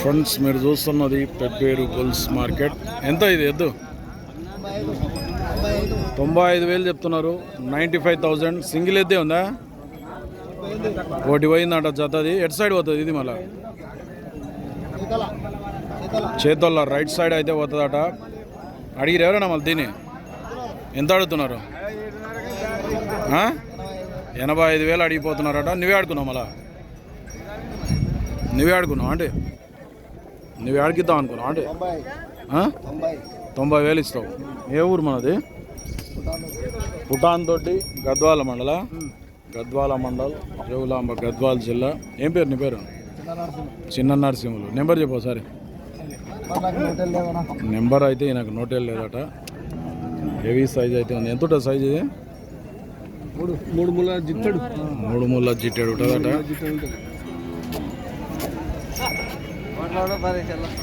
Friends మీరు చూస్తున్నది Pebbair bulls market. ఎంత ఇది? ఎద్దు? తొంభై ఐదు వేలు చెప్తున్నారు. Ninety five thousand. సింగిల్ ఎద్దే ఉందా? ఒకటి పోయిందంట జతది. ఎటు సైడ్ పోతుంది ఇది మళ్ళా? చేతుల్లో రైట్ సైడ్ అయితే పోతుందట. అడిగిరు ఎవరైనా మళ్ళీ దీన్ని? ఎంత అడుగుతున్నారు? ఆ? ఎనభై ఐదు వేలు అడిగిపోతున్నారట. నువ్వే ఆడుకున్నావు మళ్ళా? నువ్వే ఆడుకున్నావు అంటే? నువ్వే ఆడికిద్దాం అనుకున్నావు అంటే? ఆ? తొంభై వేలు ఇస్తావు. ఏ ఊరు మనది? పుటాన్ తోటి గద్వాల మండల. గద్వాల మండల్ రేవులాంబ గద్వాల జిల్లా. ఏం పేరు నీ పేరు? చిన్న నరసింహులు. నెంబర్ చెప్పు ఒకసారి. నెంబర్ అయితే నాకు నోటేల్ లేదట. హెవీ సైజ్ అయితే ఉంది. ఎంత ఉంటుంది సైజ్ ఇది? మూడు మూడు ముళ్ళ జిత్తడు మూడు ముళ్ళ జిట్టేడు ఉంటుందట. జిత్తడు ఉంటుంది